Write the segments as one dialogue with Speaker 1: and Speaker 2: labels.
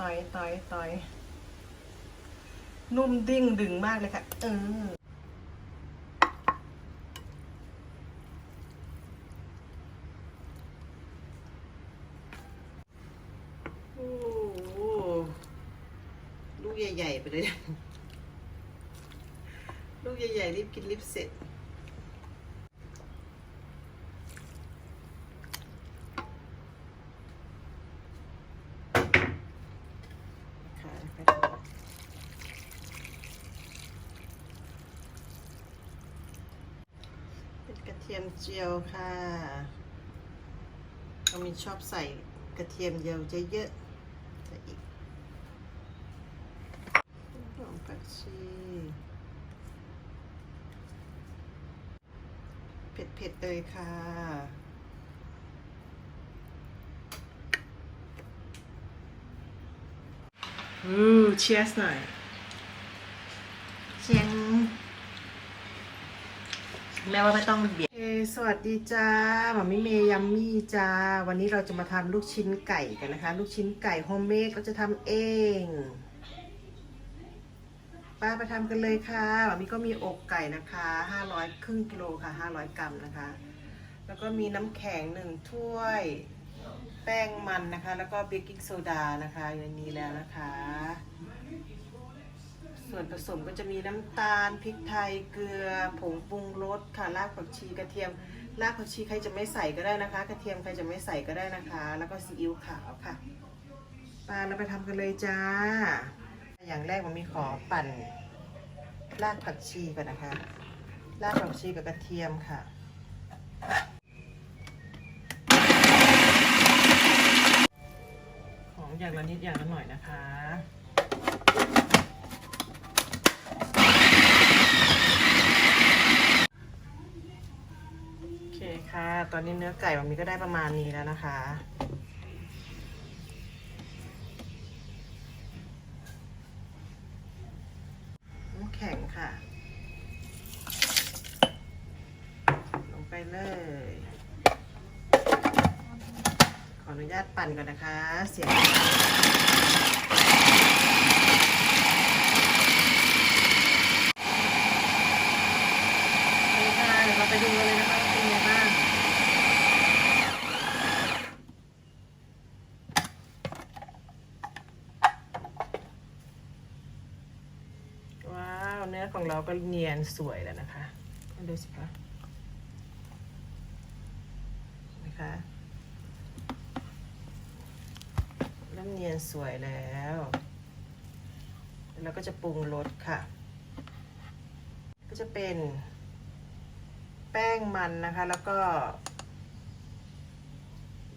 Speaker 1: ต่อยต่อยต่อยนุ่มดิ้งดึงมากเลยค่ะ เออโอ้โหลูกใหญ่ ๆ ไปเลย ลูกใหญ่ ๆ รีบกินรีบเสร็จ ค่ะ เป็นกระเทียมเจียวค่ะเรามีชอบใส่กระเทียมเจียวเยอะๆใส่อีกหอมผักชีเผ็ดๆเลยค่ะอือเชียร์หน่อยเชียง แม้ว่าไม่ต้องเบียดสวัสดีจ้าหมามิเมย์ยัมมี่จ้า วันนี้เราจะมาทำลูกชิ้นไก่กันนะคะ ลูกชิ้นไก่โฮมเมดเราจะทำเองป้าไปทำกันเลยค่ะหมามิก็มีอกไก่นะคะ500ครึ่งกิโลค่ะ500 กรัมนะคะ แล้วก็มีน้ำแข็งหนึ่งถ้วย แป้งมันนะคะ แล้วก็เบกกิ้งโซดานะคะอยู่ในนี้แล้วนะคะ ส่วนผสมก็จะมีน้ำตาลพริกไทยเกลือผงปรุงรสค่ะรากผักชีกระเทียมรากผักชีใครจะไม่ใส่ก็ได้นะคะ กระเทียมใครจะไม่ใส่ก็ได้นะคะ แล้วก็ซีอิ๊วขาวค่ะปาเราไปทำกันเลยจ้า อย่างแรกมันมีขอปั่นรากผักชีก่อนนะคะรากผักชีกับกระเทียมค่ะของอย่างละนิดอย่างละหน่อยนะคะ โอเคค่ะ ตอนนี้เนื้อไก่มันมีก็ได้ประมาณนี้แล้วนะคะ น้ำแข็งค่ะ ลงไปเลย ขออนุญาตปั่นก่อนนะคะ เสียงเดี๋ยวเราไปดูกันเลยนะคะว่าเป็นยังไงบ้าง ว้าว เนื้อของเรา ก็เนียนสวยแล้วนะคะดูสิคะนะคะเริ่มเนียนสวยแล้วแล้วเราก็จะปรุงรสค่ะ ก็จะเป็น แป้งมันนะคะ แล้วก็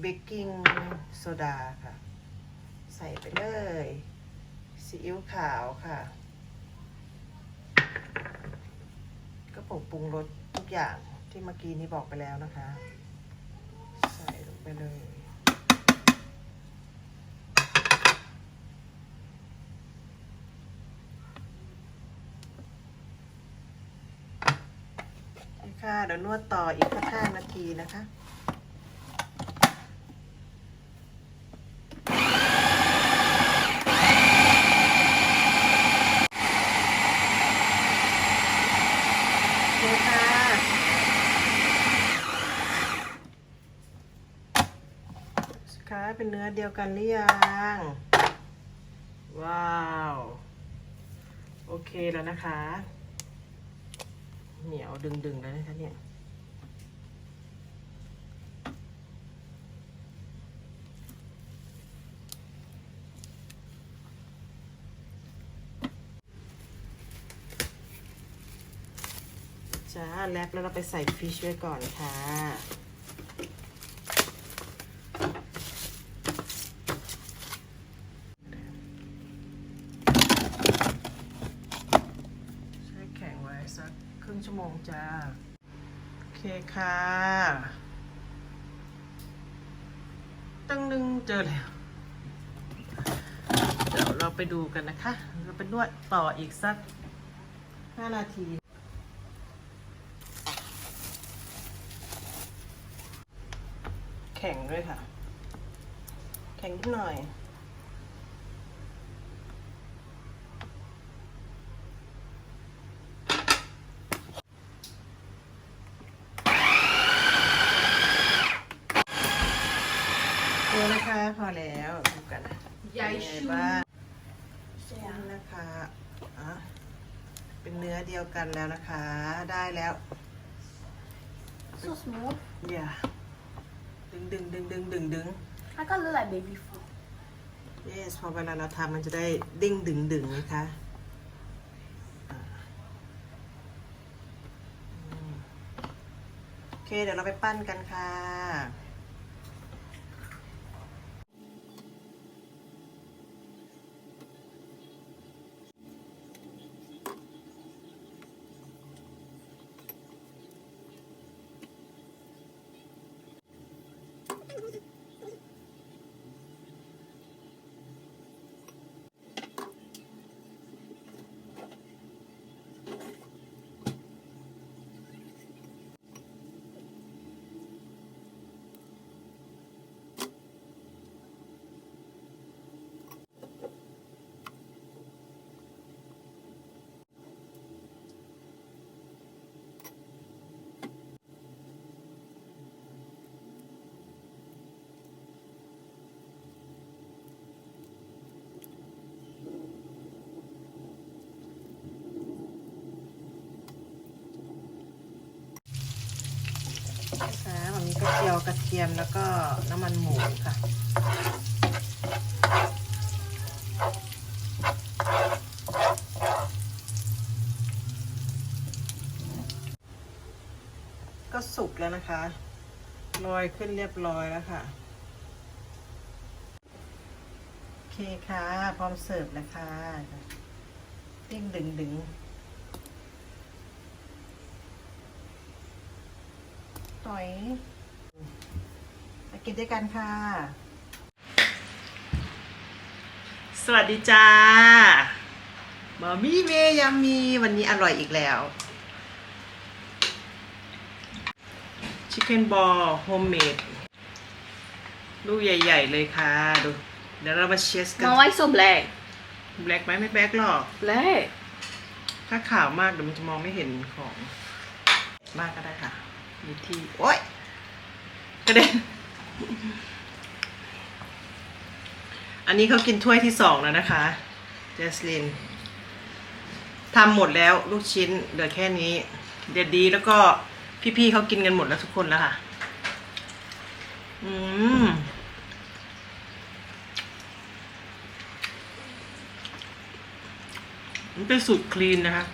Speaker 1: เบกกิ้งโซดาค่ะ ใส่ไปเลยซีอิ๊วขาวค่ะ ผงปรุงรสทุกอย่างที่เมื่อกี้นี้บอกไปแล้วนะคะ ใส่ลงไปเลย ค่ะเดี๋ยวนวดต่ออีกสักห้านาทีนะคะ โอเคค่ะสคะ เดียวกันหรือยัง ว้าว โอเคแล้วนะคะ เหนียวดึงๆแล้วนะคะเนี่ยจ้าแรปแล้วเราไปใส่ฟิชไว้ก่อนค่ะ ใช้แข็งไว้สักครึ่งชั่วโมงจ้า โอเคค่ะตั้งนึงเจอแล้ว เดี๋ยวเราไปดูกันนะคะ เราไปนวดต่ออีกสัก5นาที แข็งด้วยค่ะ แข็งนิดหน่อย พอแล้วดูกันนะ
Speaker 2: ใหญ่
Speaker 1: เป็นไง
Speaker 2: ชู
Speaker 1: บ้างนี่นะคะอะเป็นเนื้อเดียวกันแล้วนะคะ ได้แล้ว
Speaker 3: So smooth.
Speaker 1: เดี๋ยวดึงดึงดึงดึงดึงดึง
Speaker 3: I got look like baby food.
Speaker 1: yes พอเวลาเราทำมันจะได้ดิ้งดึงดึงนะคะอะอืมโอเค เดี๋ยวเราไปปั้นกันค่ะนะคะวันนี้ก็เจี ยวกระเทียมแล้วก็น้ำมันหมูค่ะก็สุกแล้วนะคะลอยขึ้นเรียบร้อยแล้วค่ะ โอเคค่ะ พร้อมเสิร์ฟแล้วค่ะปิ้งดึงดึงต่อย กินด้วยกันค่ะ สวัสดีจ้ามามี่เมยามีวันนี้อร่อยอีกแล้วชิคเก้นบอลโฮมเมดลูกใหญ่ ๆ เลยค่ะ ดู เดี๋ยวเรามาเช็สกัน
Speaker 2: My wife's so black.
Speaker 1: แบล็กไหมไม่แบล็กหรอก
Speaker 2: Black.
Speaker 1: ถ้าขาวมากเดี๋ยวมันจะมองไม่เห็นของ มากก็ได้ค่ะ มีที่ โอ๊ยกระเด็น อันนี้เขากินถ้วยที่สองแล้วนะคะเจสลินทำหมดแล้วลูกชิ้นเหลือแค่นี้ เด็ดดีแล้วก็พี่ๆเขากินกันหมดแล้วทุกคนแล้วค่ะ อืมมันเป็นสูตรคลีนนะคะ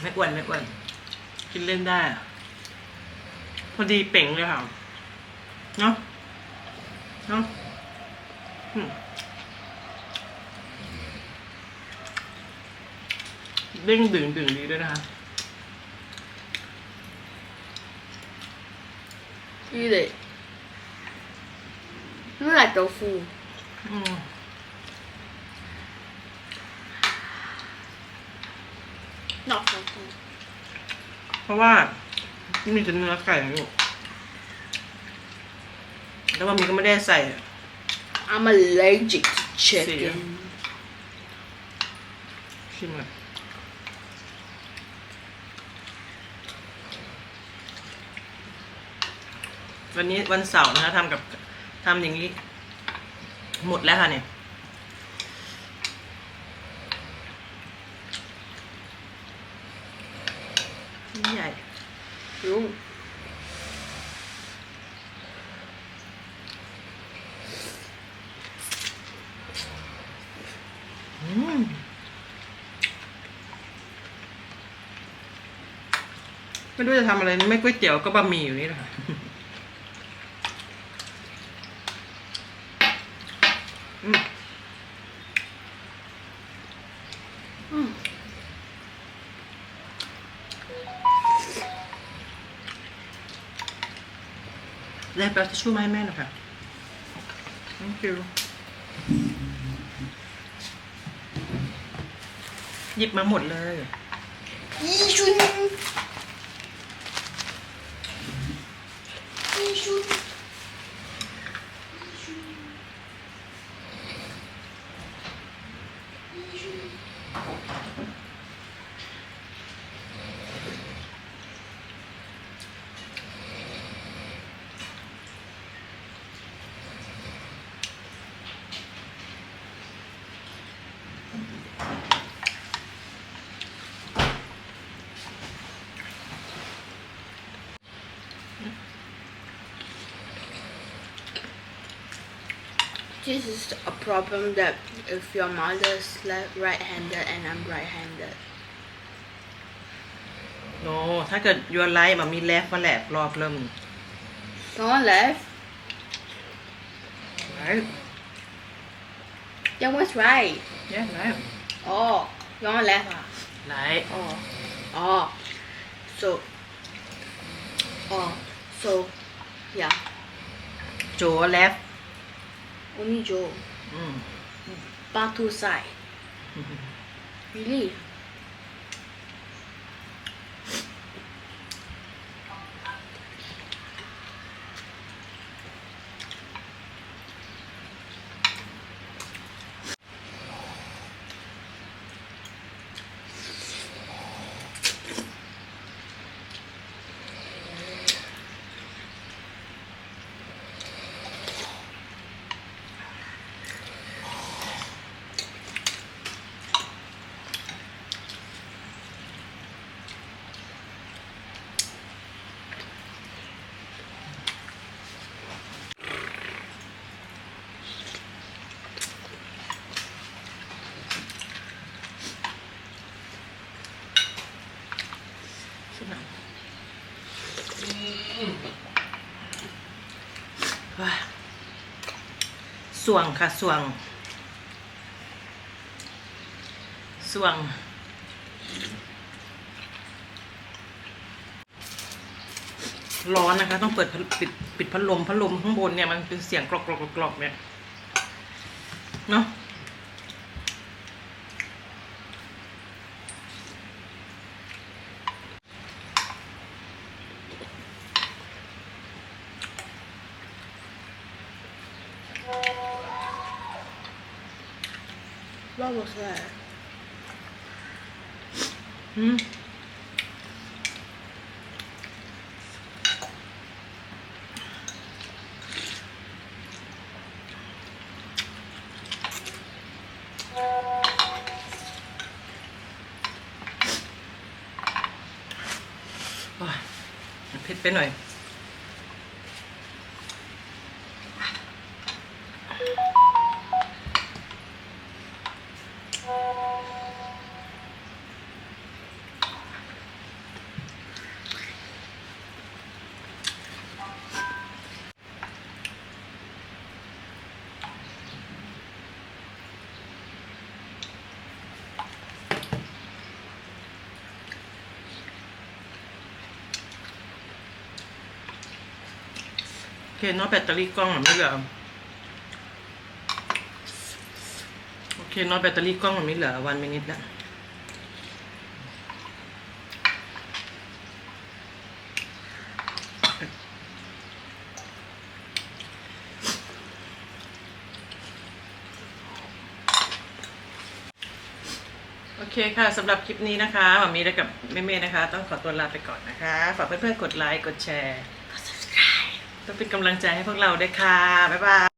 Speaker 1: ไม่อ้วนไม่อ้วนกินเล่นได้อะ อดีเป่งเลยค่ะ เนาะเนาะอืมเด้งดึงดึงดีด้วยนะคะ
Speaker 2: Eat it. Look like tofu.
Speaker 1: อืม
Speaker 2: Not tofu.
Speaker 1: เพราะว่ามีแต่เนื้อไก่นะลูก แล้วว่ามีก็ไม่ได้ใส่
Speaker 2: I'm allergic to
Speaker 1: See
Speaker 2: chicken.
Speaker 1: ชิมก่อนวันนี้วันเสาร์นะคะทำกับทำอย่างนี้ หมดแล้วค่ะเนี่ยนี่ใหญ่
Speaker 2: Ooh.
Speaker 1: อืม ไม่รู้จะทำอะไร ไม่ก๋วยเตี๋ยวก็บะหมี่อยู่นี่แหละค่ะอืม
Speaker 2: Mm.
Speaker 1: ได้แปลทิชชู่มาให้แม่หน่อยค่ะ thank you หยิบมาหมดเลย
Speaker 2: Yishun. Yishun. This is a problem that if your mother's left right-handed and I'm right-handed.
Speaker 1: โนถ้าเกิดยูไลท์มันมีแลฟมาแลบรอบเริ่ม
Speaker 2: Someone left?
Speaker 1: ไร
Speaker 2: Then what's right?
Speaker 1: เนี่ยไร
Speaker 2: Oh, your one left ah?
Speaker 1: ไร
Speaker 2: Oh. Oh. So. Oh. So. Yeah.
Speaker 1: โจแลฟ
Speaker 2: Only Joe.
Speaker 1: อืม
Speaker 2: Batu side. Really?
Speaker 1: สวงค่ะสวง สวง ร้อนนะคะ ต้องเปิดปิดปิดพัดลมพัดลมข้างบนเนี่ย มันเป็นเสียงกรอกกรอกกรอกกรอกเนี่ย เนาะ อืมว้ยมันเผ็ดไปหน่อย คเนาะแบตเตอรี่กล้องมันไม่เหลือโอเคเนาะแบตเตอรี่กล้องมันไม่เหลือวันมินิทละโอเคค่ะสำหรับคลิปนี้นะคะหมามีและกับแม่ๆนะคะ ต้องขอตัวลาไปก่อนนะคะ ฝากเพื่อนๆกดไลค์กดแชร์ ต้องเป็นกำลังใจให้พวกเราด้วยค่ะ บ๊ายบาย